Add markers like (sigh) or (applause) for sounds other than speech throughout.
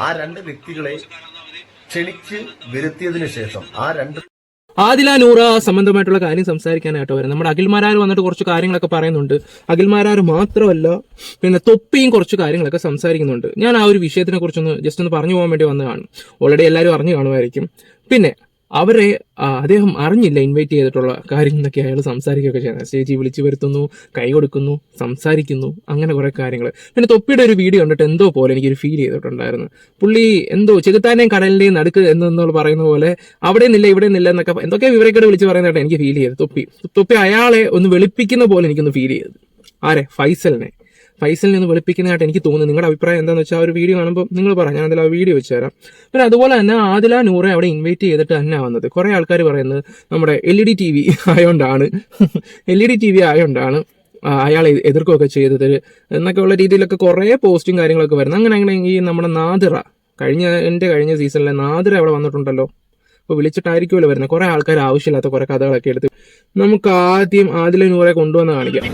ആ രണ്ട് വ്യക്തികളെ ക്ഷണിച്ച് വരുത്തിയതിനു ശേഷം ആ രണ്ട് ആദില നൂറ സംബന്ധമായിട്ടുള്ള കാര്യം സംസാരിക്കാനായിട്ട് വരാം നമ്മുടെ അഖിൽമാരാർ വന്നിട്ട് കുറച്ച് കാര്യങ്ങളൊക്കെ പറയുന്നുണ്ട്. അഖിൽമാരാർ മാത്രമല്ല പിന്നെ തൊപ്പിയും കുറച്ച് കാര്യങ്ങളൊക്കെ സംസാരിക്കുന്നുണ്ട്. ഞാൻ ആ ഒരു വിഷയത്തിനെ കുറിച്ചൊന്ന് ജസ്റ്റ് ഒന്ന് പറഞ്ഞു പോകാൻ വേണ്ടി വന്നതാണ്. ഓൾറെഡി എല്ലാവരും അറിഞ്ഞു കാണുമായിരിക്കും. പിന്നെ അവരെ അദ്ദേഹം അറിഞ്ഞില്ല ഇൻവൈറ്റ് ചെയ്തിട്ടുള്ള കാര്യങ്ങളൊക്കെ അയാൾ സംസാരിക്കുകയൊക്കെ ചെയ്യുന്നത്. സ്റ്റേജിൽ വിളിച്ചു വരുത്തുന്നു കൈ കൊടുക്കുന്നു സംസാരിക്കുന്നു അങ്ങനെ കുറെ കാര്യങ്ങൾ പിന്നെ തൊപ്പിയുടെ ഒരു വീഡിയോ കണ്ടിട്ട് എന്തോ പോലെ എനിക്കൊരു ഫീൽ ചെയ്തിട്ടുണ്ടായിരുന്നു. പുള്ളി എന്തോ ചെകുത്താനെയും കടലിന്റെയും നടുക്ക് എന്നുള്ള പറയുന്ന പോലെ അവിടെ നിന്നില്ല ഇവിടെ നിന്നില്ല എന്നൊക്കെ എന്തൊക്കെ വിവരക്കേട് വിളിച്ച് പറയുന്നതായിട്ട് എനിക്ക് ഫീൽ ചെയ്തു. തൊപ്പി. തൊപ്പി അയാളെ ഒന്ന് വെളുപ്പിക്കുന്ന പോലെ എനിക്കൊന്ന് ഫീൽ ചെയ്തു. ആരെ? ഫൈസലിനെ. ഫൈസലിനെ ഒന്ന് വെളുപ്പിക്കുന്നതായിട്ട് എനിക്ക് തോന്നുന്നു. നിങ്ങളുടെ അഭിപ്രായം എന്താണെന്ന് വെച്ചാൽ ആ ഒരു വീഡിയോ കാണുമ്പോൾ നിങ്ങൾ പറ ഞാൻ അതിൽ ആ വീഡിയോ വെച്ച് തരാം പിന്നെ അതുപോലെ തന്നെ ആദില നൂറെ അവിടെ ഇൻവൈറ്റ് ചെയ്തിട്ട് തന്നെ വന്നത്. കുറേ ആൾക്കാർ പറയുന്നത് നമ്മുടെ L E D T V (laughs) ആയതുകൊണ്ടാണ് L E D T V ആയതുകൊണ്ടാണ് അയാൾ എതിർക്കുകയൊക്കെ ചെയ്തത് എന്നൊക്കെ ഉള്ള രീതിയിലൊക്കെ കുറേ പോസ്റ്റും കാര്യങ്ങളൊക്കെ വരുന്നത് അങ്ങനെ അങ്ങനെ ഈ നമ്മുടെ നാദിറ കഴിഞ്ഞ എന്റെ കഴിഞ്ഞ സീസണിലെ നാദിറ അവിടെ വന്നിട്ടുണ്ടല്ലോ. അപ്പോൾ വിളിച്ചിട്ടായിരിക്കുമല്ലോ വരുന്നത്. കുറേ ആൾക്കാർ ആവശ്യമില്ലാത്ത കുറേ കഥകളൊക്കെ എടുത്ത് നമുക്ക് ആദ്യം ആദില നൂറെ കൊണ്ടുവന്ന് കാണിക്കാം.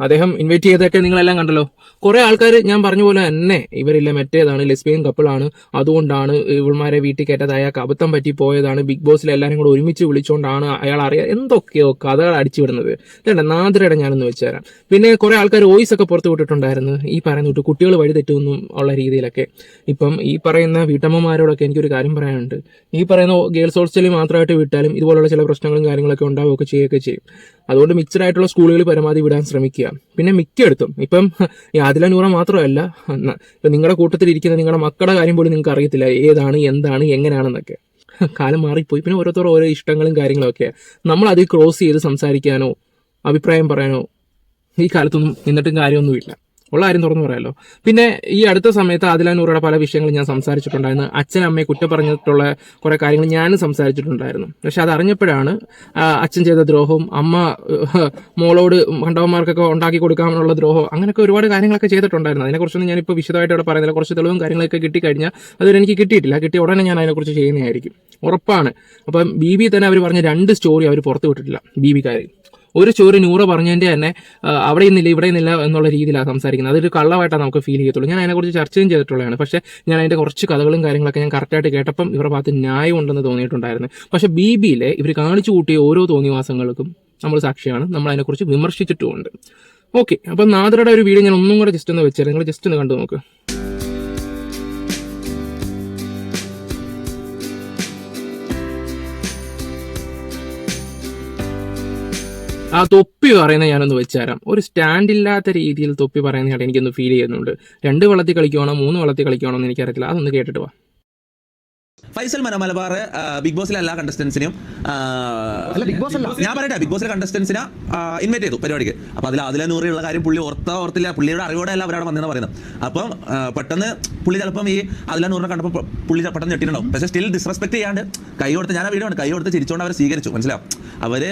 അദ്ദേഹം ഇൻവൈറ്റ് ചെയ്തൊക്കെ നിങ്ങളെല്ലാം കണ്ടല്ലോ. കുറെ ആൾക്കാർ ഞാൻ പറഞ്ഞ പോലെ തന്നെ ഇവരില്ല മറ്റേതാണ് ലെസ്ബിയൻ കപ്പിളാണ് അതുകൊണ്ടാണ് ഇവന്മാരെ വീട്ടിൽ കയറ്റത് അയാൾക്ക് അബദ്ധം പറ്റി പോയതാണ്. ബിഗ് ബോസിൽ എല്ലാവരും കൂടെ ഒരുമിച്ച് വിളിച്ചുകൊണ്ടാണ് അയാൾ അറിയാം എന്തൊക്കെയോ കഥകൾ അടിച്ചു വിടുന്നത് ഇതേണ്ട നാദ്രയുടെ ഞാനൊന്ന് വെച്ചുതരാം പിന്നെ കുറെ ആൾക്കാർ വോയിസ് ഒക്കെ പുറത്ത് വിട്ടിട്ടുണ്ടായിരുന്നു. ഈ പറയുന്ന വിട്ടു കുട്ടികൾ വഴി തെറ്റുമെന്നും ഉള്ള രീതിയിലൊക്കെ. ഇപ്പം ഈ പറയുന്ന വീട്ടമ്മമാരോടൊക്കെ എനിക്കൊരു കാര്യം പറയാനുണ്ട്. ഈ പറയുന്ന ഗേൾസ് ഹോസ്റ്റലിൽ മാത്രമായിട്ട് വിട്ടാലും ഇതുപോലുള്ള ചില പ്രശ്നങ്ങളും കാര്യങ്ങളൊക്കെ ഉണ്ടാവുകയൊക്കെ ചെയ്യുകയൊക്കെ ചെയ്യും. അതുകൊണ്ട് മിക്സഡ് ആയിട്ടുള്ള സ്കൂളുകൾ പരമാവധി വിടാൻ ശ്രമിക്കുക. പിന്നെ മിക്കയിടത്തും ഇപ്പം ഈ ആദില നൂറ മാത്രമല്ല ഇപ്പം നിങ്ങളുടെ കൂട്ടത്തിൽ ഇരിക്കുന്ന നിങ്ങളുടെ മക്കളുടെ കാര്യം പോലും നിങ്ങൾക്ക് അറിയത്തില്ല ഏതാണ് എന്താണ് എങ്ങനെയാണെന്നൊക്കെ. കാലം മാറിപ്പോയി പിന്നെ ഓരോരുത്തർ ഓരോ ഇഷ്ടങ്ങളും കാര്യങ്ങളും ഒക്കെ നമ്മൾ അതിൽ ക്രോസ് ചെയ്ത് സംസാരിക്കാനോ അഭിപ്രായം പറയാനോ ഈ കാലത്തൊന്നും നിന്നിട്ടും കാര്യമൊന്നുമില്ല. ഉള്ള കാര്യം തുറന്നു പറയാമല്ലോ പിന്നെ ഈ അടുത്ത സമയത്ത് ആദിലാനൂറുടെ പല വിഷയങ്ങളും ഞാൻ സംസാരിച്ചിട്ടുണ്ടായിരുന്നു. അച്ഛൻ അമ്മയെ കുറ്റം പറഞ്ഞിട്ടുള്ള കുറെ കാര്യങ്ങൾ ഞാനും സംസാരിച്ചിട്ടുണ്ടായിരുന്നു. പക്ഷെ അത് അറിഞ്ഞപ്പോഴാണ് അച്ഛൻ ചെയ്ത ദ്രോഹവും അമ്മ മോളോട് കണ്ടവന്മാർക്കൊക്കെ ഉണ്ടാക്കി കൊടുക്കാനുള്ള ദ്രോഹം അങ്ങനെയൊക്കെ ഒരുപാട് കാര്യങ്ങളൊക്കെ ചെയ്തിട്ടുണ്ടായിരുന്നു. അതിനെക്കുറിച്ചൊന്നും ഞാനിപ്പോൾ വിശദമായിട്ട് ഇവിടെ പറയുന്നില്ല. കുറച്ച് തെളിവും കാര്യങ്ങളൊക്കെ കിട്ടിക്കഴിഞ്ഞാൽ അതൊരു എനിക്ക് കിട്ടിയിട്ടില്ല. കിട്ടിയ ഉടനെ ഞാൻ അതിനെക്കുറിച്ച് ചെയ്യുന്നതായിരിക്കും. ഉറപ്പാണ്. അപ്പം ബി ബി തന്നെ അവർ പറഞ്ഞ രണ്ട് സ്റ്റോറി അവർ പുറത്തു വിട്ടിട്ടില്ല. ബി ബിക്കാർ ഒരു ചോറ് നൂറ് പറഞ്ഞതിന്റെ തന്നെ അവിടെ നിന്നില്ല ഇവിടെ നിന്നില്ല എന്നുള്ള രീതിയിലാണ് സംസാരിക്കുന്നത്. അതൊരു കള്ളമായിട്ടാണ് നമുക്ക് ഫീൽ ചെയ്യത്തുള്ളൂ. ഞാൻ അതിനെക്കുറിച്ച് ചർച്ചയും ചെയ്തിട്ടുള്ളതാണ്. പക്ഷേ ഞാൻ അതിന്റെ കുറച്ച് കഥകളും കാര്യങ്ങളൊക്കെ ഞാൻ കറക്റ്റായിട്ട് കേട്ടപ്പം ഇവരുടെ ഭാഗത്ത് ന്യായം ഉണ്ടെന്ന് തോന്നിയിട്ടുണ്ടായിരുന്നു. പക്ഷേ ബി ബിയിലെ ഇവർ കാണിച്ചു കൂട്ടിയ ഓരോ തോന്നിവാസങ്ങൾക്കും നമ്മൾ സാക്ഷിയാണ്. നമ്മൾ അതിനെക്കുറിച്ച് വിമർശിച്ചിട്ടുമുണ്ട്. ഓക്കെ അപ്പം നാദറുടെ ഒരു വീഡിയോ ഞാൻ ഒന്നും കൂടെ ജസ്റ്റ് ഒന്ന് വെച്ചാൽ നിങ്ങൾ ജസ്റ്റ് ഒന്ന് കണ്ടു നോക്ക്. ആ തൊപ്പി പറയുന്നത് ഞാനൊന്ന് വെച്ചുതരാം. ഒരു സ്റ്റാൻഡ് ഇല്ലാത്ത രീതിയിൽ തൊപ്പി പറയുന്നതായിട്ട് എനിക്കൊന്ന് ഫീൽ ചെയ്യുന്നുണ്ട്. രണ്ട് വളർത്തി കളിക്കുവാണോ മൂന്ന് വളർത്തി കളിക്കുവാണോ എന്ന് എനിക്കറിയത്തില്ല. അതൊന്ന് കേട്ടിട്ട് വാ. ഫൈസൽ മന മലബാർ ബിഗ് ബോസിലെ എല്ലാ കണ്ടസ്റ്റൻസിനും അല്ല, ബിഗ് ബോസ് അല്ല. ഞാൻ പറയട്ടെ ബിഗ് ബോസിലെ കണ്ടസ്റ്റൻസിനെ ഇൻവൈറ്റ് ചെയ്തു പരിപാടിക്ക്. അപ്പൊ അതിൽ അതിലെ നൂറിലുള്ള കാര്യം പുള്ളി ഓർത്ത ഓർത്തില്ല പുള്ളിയുടെ അറിവോടെ അല്ല അവരവിടെ വന്നതെന്ന് പറയുന്നത്. അപ്പം പെട്ടെന്ന് പുള്ളി ചിലപ്പം ഈ അതിലെ നൂറിനെ കണ്ടപ്പോൾ പുള്ളി പെട്ടെന്ന് ഞെട്ടിട്ടുണ്ടാവും പക്ഷേ സ്റ്റിൽ ഡിസ്റെസ്പെക്ട് ചെയ്യാണ്ട് കൈ കൊടുത്ത് ഞാൻ ആ വീഡിയോ ആണ് കൈ കൊടുത്ത് ചിരിച്ചുകൊണ്ട് അവരെ സ്വീകരിച്ചു മനസ്സിലാവും അവർ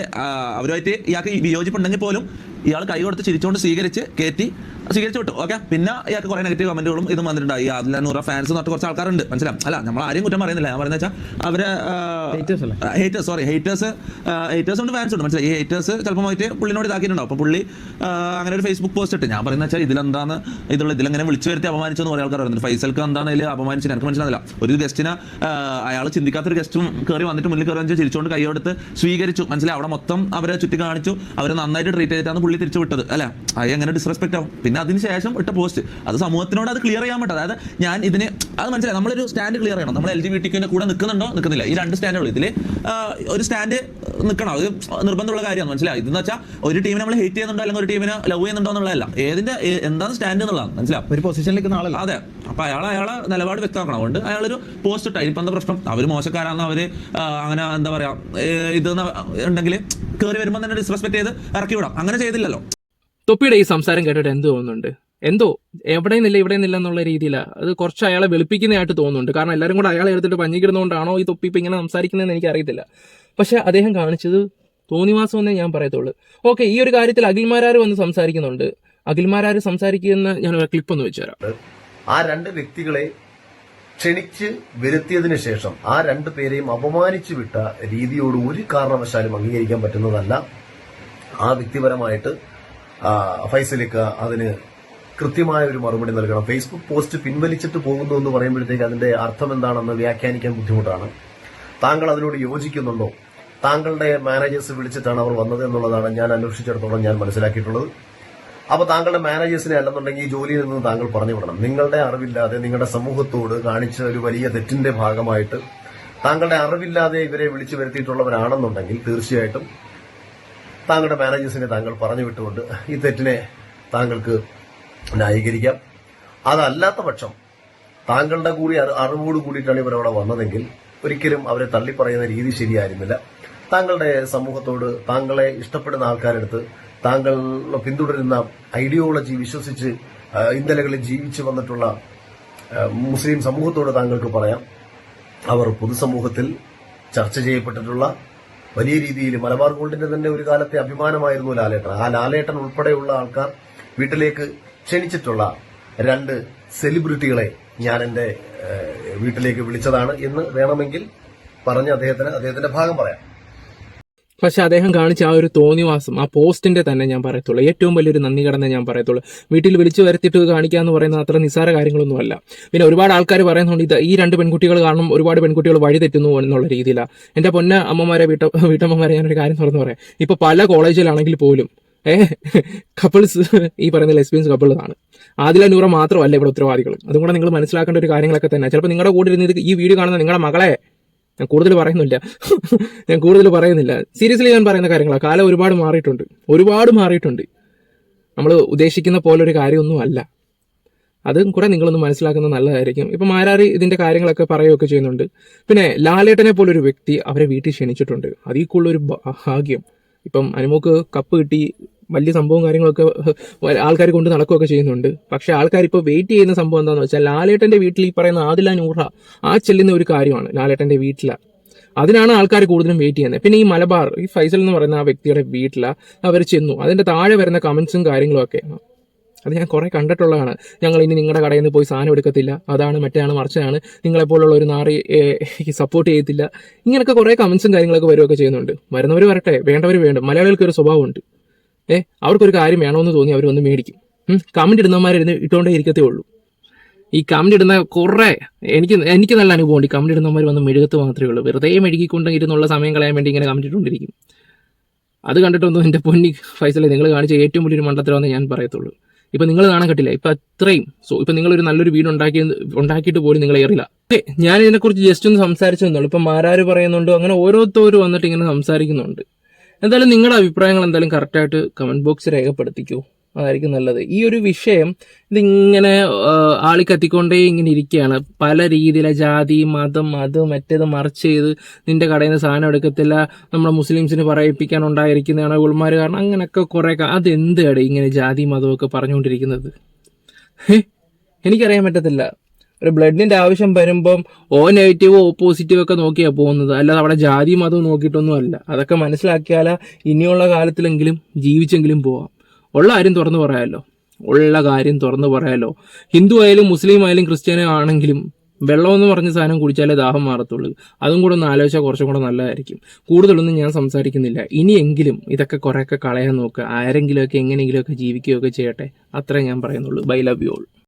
അവരുമായിട്ട് ഇയാൾക്ക് വിയോജിപ്പുണ്ടെങ്കിൽ പോലും ഇയാൾ കൈ കൊടുത്ത് ചിരിച്ചുകൊണ്ട് സ്വീകരിച്ച് കയറ്റി സ്വീകരിച്ചു വിട്ടു ഓക്കെ പിന്നെ ഇയാൾക്ക് കുറെ നെഗറ്റീവ് കമന്റുകളും ഇതും വന്നിട്ടുണ്ടായി. അതിലെ നൂറ ഫാൻസ് എന്നിട്ട് കുറച്ച് ആൾക്കാരുണ്ട് മനസ്സിലാവും അല്ല നമ്മൾ ആരെയും കുറ്റം പറയുന്നില്ല ഞാൻ പറയുന്നത് വെച്ചാൽ അവരെ? ഹേറ്റേഴ്സ് സോറി ഹേറ്റേഴ്സ് ഹേറ്റേഴ്സ് ഉണ്ട് ഫാൻസ് ഉണ്ട്. മനസ്സിലായി? ഈ ഹേറ്റേഴ്സ് ചിലപ്പോൾ പോയിട്ട് പുള്ളിനോട് ഇതാക്കിയിട്ടുണ്ടാവും. അപ്പോൾ പുള്ളി അങ്ങനെ ഒരു ഫേസ്ബുക്ക് പോസ്റ്റ് ഇട്ട്. ഞാൻ പറയുന്നത് വെച്ചാൽ ഇതിലെന്താണ് ഇതുള്ള ഇതിലെങ്ങനെ വിളിച്ചു വരുത്തി അപമാനിച്ചെന്ന് കുറേ ആൾക്കാർ പറയുന്നുണ്ട്. ഫൈസൽക്ക് എന്താണ് ഇതിൽ അപമാനിച്ചത് എനിക്ക് മനസ്സിലാവില്ല ഒരു ഗസ്റ്റിനെ അയാൾ ചിന്തിക്കാത്തൊരു ഗസ്റ്റും കയറി വന്നിട്ട് മുന്നിൽ കയറി വെച്ചാൽ ചിരിച്ചുകൊണ്ട് കൈയെടുത്ത് സ്വീകരിച്ചു. മനസ്സിലായി? അവിടെ മൊത്തം അവരെ ചുറ്റി കാണിച്ചു. അവരെ നന്നായിട്ട് ട്രീറ്റ് ചെയ്തിട്ടാണ് പുള്ളി തിരിച്ചു വിട്ടത്. അല്ല? അയ്യെങ്ങനെ എങ്ങനെ ഡിസ്റെസ്പെക്ട് ആവും. പിന്നെ അതിന് ശേഷം ഇട്ട പോസ്റ്റ് അത് സമൂഹത്തിനോട് അത് ക്ലിയർ ചെയ്യാൻ പറ്റും. അതായത് ഞാൻ ഇതിന് അത് മനസ്സിലായി. നമ്മളൊരു സ്റ്റാൻഡ് ക്ലിയർ ചെയ്യണം. നമ്മൾ എൽ ജി ബി ടിക്കിന്റെ കൂടെ നിൽക്കുന്നുണ്ടോ നിൽക്കുന്നില്ല ഈ രണ്ട് സ്റ്റാൻഡുകൾ ഇതിൽ ഒരു സ്റ്റാൻഡ് നിൽക്കണം അത് നിർബന്ധമുള്ള കാര്യമാണ്. മനസ്സിലായി? ഇതെന്ന് വെച്ചാൽ ഒരു ടീമിനെ നമ്മൾ ഹേറ്റ് ചെയ്യുന്നുണ്ടോ? അല്ലെങ്കിൽ ഒരു ടീമിനെ ലവ് ചെയ്യുന്നുണ്ടോ എന്നുള്ളതല്ല. ഏതിന്റെ എന്താണ് സ്റ്റാൻഡ് എന്നുള്ളതാണ്. മനസ്സിലാവും ഒരു പൊസിഷനിലേക്ക് ആളല്ല. അതെ. അപ്പൊ അയാൾ അയാളെ നിലപാട് വ്യക്തമാക്കണം. അതുകൊണ്ട് അയാളൊരു പോസ്റ്റ് ഇട്ടാ ഇനിയിപ്പോ എന്താ പ്രശ്നം? അവർ മോശക്കാരാന്ന് അവർ അങ്ങനെ എന്താ പറയാ ഇത് ഉണ്ടെങ്കിൽ കയറി വരുമ്പോൾ തന്നെ ഡിസ്റെസ്പെക്ട് ചെയ്ത് ഇറക്കി വിടാം. അങ്ങനെ ചെയ്തില്ലല്ലോ. തൊപ്പിയുടെ ഈ സംസാരം കേട്ടിട്ട് എന്ത് തോന്നുന്നുണ്ട്? എന്തോ? എവിടെ നിന്നില്ല ഇവിടെ നിന്നില്ല എന്നുള്ള രീതിയിലാണ് അത് കുറച്ച് അയാളെ വെളുപ്പിക്കുന്നതായിട്ട് തോന്നുന്നുണ്ട്. കാരണം എല്ലാവരും കൂടെ അയാളെ എടുത്തിട്ട് പഞ്ഞിക്കിടുന്നതുകൊണ്ടാണോ ഈ തൊപ്പി ഇപ്പം ഇങ്ങനെ സംസാരിക്കുന്നതെന്ന് എനിക്ക് അറിയത്തില്ല പക്ഷെ അദ്ദേഹം കാണിച്ചത് തോന്നിവാസം എന്നേ ഞാൻ പറയത്തുള്ളൂ. ഓക്കെ ഈ ഒരു കാര്യത്തിൽ അഖിൽമാരാർ വന്ന് സംസാരിക്കുന്നുണ്ട്. അഖിൽമാരാർ സംസാരിക്കുന്ന ഞാൻ ഒരു ക്ലിപ്പ് ഒന്ന് വെച്ചുതരാം. ആ രണ്ട് വ്യക്തികളെ ക്ഷണിച്ച് വരുത്തിയതിനു ശേഷം ആ രണ്ടു പേരെയും അപമാനിച്ചു വിട്ട രീതിയോട് ഒരു കാരണവശാലും അംഗീകരിക്കാൻ പറ്റുന്നതല്ല. ആ വ്യക്തിപരമായിട്ട് ഫൈസലിക്ക അതിന് കൃത്യമായ ഒരു മറുപടി നൽകണം. ഫേസ്ബുക്ക് പോസ്റ്റ് പിൻവലിച്ചിട്ട് പോകുന്നു എന്ന് പറയുമ്പോഴത്തേക്ക് അതിന്റെ അർത്ഥം എന്താണെന്ന് വ്യാഖ്യാനിക്കാൻ ബുദ്ധിമുട്ടാണ്. താങ്കൾ അതിനോട് യോജിക്കുന്നുണ്ടോ? താങ്കളുടെ മാനേജേഴ്സ് വിളിച്ചിട്ടാണ് അവർ വന്നത് എന്നുള്ളതാണ് ഞാൻ അന്വേഷിച്ചിടത്തോളം ഞാൻ മനസ്സിലാക്കിയിട്ടുള്ളത്. അപ്പൊ താങ്കളുടെ മാനേജേഴ്സിനെ അല്ലെന്നുണ്ടെങ്കിൽ ഈ ജോലിയിൽ നിന്ന് താങ്കൾ പറഞ്ഞു വിടണം. നിങ്ങളുടെ അറിവില്ലാതെ നിങ്ങളുടെ സമൂഹത്തോട് കാണിച്ച ഒരു വലിയ തെറ്റിന്റെ ഭാഗമായിട്ട് താങ്കളുടെ അറിവില്ലാതെ ഇവരെ വിളിച്ചു വരുത്തിയിട്ടുള്ളവരാണെന്നുണ്ടെങ്കിൽ തീർച്ചയായിട്ടും താങ്കളുടെ മാനേജേഴ്സിനെ താങ്കൾ പറഞ്ഞു വിട്ടുകൊണ്ട് ഈ തെറ്റിനെ താങ്കൾക്ക് ന്യായീകരിക്കാം. അതല്ലാത്ത പക്ഷം താങ്കളുടെ കൂടി അറി- അറിവോട് കൂടിയിട്ടാണ് ഇവരവിടെ വന്നതെങ്കിൽ ഒരിക്കലും അവരെ തള്ളിപ്പറയുന്ന രീതി ശരിയായിരുന്നില്ല. താങ്കളുടെ സമൂഹത്തോട് താങ്കളെ ഇഷ്ടപ്പെടുന്ന ആൾക്കാരെടുത്ത് താങ്കൾ പിന്തുടരുന്ന ഐഡിയോളജി വിശ്വസിച്ച് ഇന്നലകളിൽ ജീവിച്ചു വന്നിട്ടുള്ള മുസ്ലിം സമൂഹത്തോട് താങ്കൾക്ക് പറയാം. അവർ പൊതുസമൂഹത്തിൽ ചർച്ച ചെയ്യപ്പെട്ടിട്ടുള്ള വലിയ രീതിയിൽ മലബാർ ഗോൾഡിന്റെ തന്നെ ഒരു കാലത്തെ അഭിമാനമായിരുന്നു ലാലേട്ടൻ. ആ ലാലേട്ടൻ ഉൾപ്പെടെയുള്ള ആൾക്കാർ വീട്ടിലേക്ക് ക്ഷണിച്ചിട്ടുള്ള രണ്ട് സെലിബ്രിറ്റികളെ ഞാൻ എന്റെ വീട്ടിലേക്ക് വിളിച്ചതാണ് എന്ന് വേണമെങ്കിൽ പറഞ്ഞ് അദ്ദേഹത്തിന് അദ്ദേഹത്തിന്റെ ഭാഗം പറയാം. പക്ഷെ അദ്ദേഹം കാണിച്ച ആ ഒരു തോന്നിവാസം ആ പോസ്റ്റിന്റെ തന്നെ ഞാൻ പറയത്തുള്ളൂ. ഏറ്റവും വലിയൊരു നന്ദി കടന്ന് ഞാൻ പറയത്തുള്ളൂ. വീട്ടിൽ വിളിച്ചു വരുത്തിയിട്ട് കാണിക്കുക എന്ന് പറയുന്നത് അത്ര നിസ്സാര കാര്യങ്ങളൊന്നുമല്ല. പിന്നെ ഒരുപാട് ആൾക്കാർ പറയുന്നുണ്ട് ഇത് ഈ രണ്ട് പെൺകുട്ടികൾ കാരണം ഒരുപാട് പെൺകുട്ടികൾ വഴി തെറ്റുന്നു എന്നുള്ള രീതിയിലാണ് എന്റെ പൊന്ന അമ്മമാരെ വീട്ട വീട്ടമ്മമാരെ ഞാനൊരു കാര്യം തുറന്നു പറയാം. ഇപ്പൊ പല കോളേജിലാണെങ്കിൽ പോലും കപ്പിൾസ് ഈ പറയുന്ന ലെസ്ബിയൻസ് കപ്പിൾസാണ് ആദില നൂറ മാത്രമല്ല ഇവിടെ ഉത്തരവാദികൾ അതും കൂടെ നിങ്ങൾ മനസ്സിലാക്കേണ്ട ഒരു കാര്യങ്ങളൊക്കെ തന്നെ. ചിലപ്പോൾ നിങ്ങളുടെ കൂടെ ഇരുന്ന് ഈ വീഡിയോ കാണുന്ന നിങ്ങളുടെ മകളെ ഞാൻ കൂടുതൽ പറയുന്നില്ല. (laughs) ഞാൻ കൂടുതൽ പറയുന്നില്ല. സീരിയസ്ലി ഞാൻ പറയുന്ന കാര്യങ്ങളാണ് കാലം ഒരുപാട് മാറിയിട്ടുണ്ട്. ഒരുപാട് മാറിയിട്ടുണ്ട്. നമ്മൾ ഉദ്ദേശിക്കുന്ന പോലെ ഒരു കാര്യമൊന്നും അല്ല. അതും കൂടെ നിങ്ങളൊന്ന് മനസ്സിലാക്കുന്നത് നല്ലതായിരിക്കും. ഇപ്പം മാരാറി ഇതിന്റെ കാര്യങ്ങളൊക്കെ പറയുകയൊക്കെ ചെയ്യുന്നുണ്ട്. പിന്നെ ലാലേട്ടനെ പോലൊരു വ്യക്തി അവരെ വീട്ടിൽ ക്ഷണിച്ചിട്ടുണ്ട്. അതിൽ കൂടുതലൊരു ഭാഗ്യം. ഇപ്പം അനുമോക്ക് കപ്പ് കിട്ടി വലിയ സംഭവം കാര്യങ്ങളൊക്കെ ആൾക്കാർ കൊണ്ട് നടക്കുകയൊക്കെ ചെയ്യുന്നുണ്ട്. പക്ഷെ ആൾക്കാർ ഇപ്പോൾ വെയിറ്റ് ചെയ്യുന്ന സംഭവം എന്താണെന്ന് വെച്ചാൽ ലാലേട്ടന്റെ വീട്ടിൽ ഈ പറയുന്ന ആദില നൂറ ആ ചെല്ലുന്ന ഒരു കാര്യമാണ് ലാലേട്ടന്റെ വീട്ടില. അതിനാണ് ആൾക്കാർ കൂടുതലും വെയിറ്റ് ചെയ്യുന്നത്. പിന്നെ ഈ മലബാർ ഈ ഫൈസൽ എന്ന് പറയുന്ന ആ വ്യക്തിയുടെ വീട്ടിൽ അവർ ചെന്നു. അതിന്റെ താഴെ വരുന്ന കമൻസും കാര്യങ്ങളൊക്കെ അത് ഞാൻ കുറേ കണ്ടിട്ടുള്ളതാണ്. ഞങ്ങൾ ഇനി നിങ്ങളുടെ കടയിൽ നിന്ന് പോയി സാധനം എടുക്കത്തില്ല. അതാണ് മറ്റാണ് മറിച്ചാണ്. നിങ്ങളെപ്പോലുള്ള ഒരു നാറി സപ്പോർട്ട് ചെയ്യത്തില്ല. ഇങ്ങനെയൊക്കെ കുറേ കമൻസും കാര്യങ്ങളൊക്കെ വരുമൊക്കെ ചെയ്യുന്നുണ്ട്. വരുന്നവർ വരട്ടെ വേണ്ടവർ വേണ്ട. മലയാളികൾക്ക് ഒരു സ്വഭാവമുണ്ട്. ഏ അവർക്കൊരു കാര്യം വേണമെന്ന് തോന്നി അവർ വന്ന് മേടിക്കും. കമന്റ് ഇടുന്നവന്മാരിരുന്ന് ഇട്ടുകൊണ്ടേ ഇരിക്കത്തേ ഉള്ളൂ. ഈ കമന്റ് ഇടുന്ന കുറേ എനിക്ക് എനിക്ക് നല്ല അനുഭവമുണ്ട്. ഈ കമന്റ് ഇടുന്നവന്മാർ വന്ന് മെഴുകത്ത് മാത്രമേ ഉള്ളൂ. വെറുതെ മെഴുകിക്കൊണ്ടിരുന്നുള്ള സമയം കളയാൻ വേണ്ടി ഇങ്ങനെ കമന്റ് ഇട്ടുകൊണ്ടിരിക്കും. അത് കണ്ടിട്ടൊന്നും എന്റെ പൊന്നി ഫൈസലെ നിങ്ങൾ കാണിച്ച ഏറ്റവും വലിയൊരു മണ്ടത്തരമെന്ന് ഞാൻ പറയത്തുള്ളൂ. ഇപ്പം നിങ്ങൾ കാണാൻ കിട്ടില്ല ഇപ്പം അത്രയും സോ ഇപ്പം നിങ്ങളൊരു നല്ലൊരു വീട് ഉണ്ടാക്കി ഉണ്ടാക്കിയിട്ട് പോലും നിങ്ങൾ ഏറില്ല. ഓക്കെ ഞാൻ ഇതിനെക്കുറിച്ച് ജസ്റ്റ് ഒന്ന് സംസാരിച്ചു തന്നുള്ളൂ ഇപ്പം മാരാര് പറയുന്നുണ്ട്? അങ്ങനെ ഓരോരുത്തരും വന്നിട്ട് ഇങ്ങനെ സംസാരിക്കുന്നുണ്ട്. എന്തായാലും നിങ്ങളുടെ അഭിപ്രായങ്ങൾ എന്തായാലും കറക്റ്റായിട്ട് കമന്റ് ബോക്സ് രേഖപ്പെടുത്തിക്കൂ. അതായിരിക്കും നല്ലത്. ഈ ഒരു വിഷയം ഇതിങ്ങനെ ആളി കത്തിക്കൊണ്ടേ ഇങ്ങനെ ഇരിക്കുകയാണ്. പല രീതിയിലെ ജാതി മതം അത് മറ്റേത് മറിച്ച് ചെയ്ത് നിന്റെ കടയിൽ നിന്ന് സാധനം എടുക്കത്തില്ല. നമ്മളെ മുസ്ലിംസിന് പറയിപ്പിക്കാൻ ഉണ്ടായിരിക്കുന്നതാണ് ഗുൾമാർ കാരണം അങ്ങനെയൊക്കെ കുറെ അതെന്താണ് ഇങ്ങനെ ജാതി മതമൊക്കെ പറഞ്ഞുകൊണ്ടിരിക്കുന്നത്? എനിക്കറിയാൻ പറ്റത്തില്ല. ഒരു ബ്ലഡിന്റെ ആവശ്യം വരുമ്പം ഓ നെഗറ്റീവ് ഓ പോസിറ്റീവ് ഒക്കെ നോക്കിയാ പോകുന്നത്. അല്ലാതെ അവിടെ ജാതി മതവും നോക്കിയിട്ടൊന്നും അല്ല അതൊക്കെ മനസ്സിലാക്കിയാൽ ഇനിയുള്ള കാലത്തിലെങ്കിലും ജീവിച്ചെങ്കിലും പോവാം. ഉള്ള കാര്യം തുറന്നു പറയാമല്ലോ ഉള്ള കാര്യം തുറന്നു പറയാമല്ലോ ഹിന്ദു ആയാലും മുസ്ലിം ആയാലും ക്രിസ്ത്യാനോ ആണെങ്കിലും വെള്ളം എന്ന് പറഞ്ഞ സാധനം കുടിച്ചാലേ ദാഹം മാറത്തുള്ളൂ. അതും കൂടെ ഒന്ന് ആലോചിച്ചാൽ കുറച്ചും കൂടെ നല്ലതായിരിക്കും. കൂടുതലൊന്നും ഞാൻ സംസാരിക്കുന്നില്ല. ഇനിയെങ്കിലും ഇതൊക്കെ കുറേയൊക്കെ കളയാൻ നോക്കുക ആരെങ്കിലുമൊക്കെ എങ്ങനെയെങ്കിലുമൊക്കെ ജീവിക്കുകയൊക്കെ ചെയ്യട്ടെ. അത്രേ ഞാൻ പറയുന്നുള്ളൂ. Bye love you all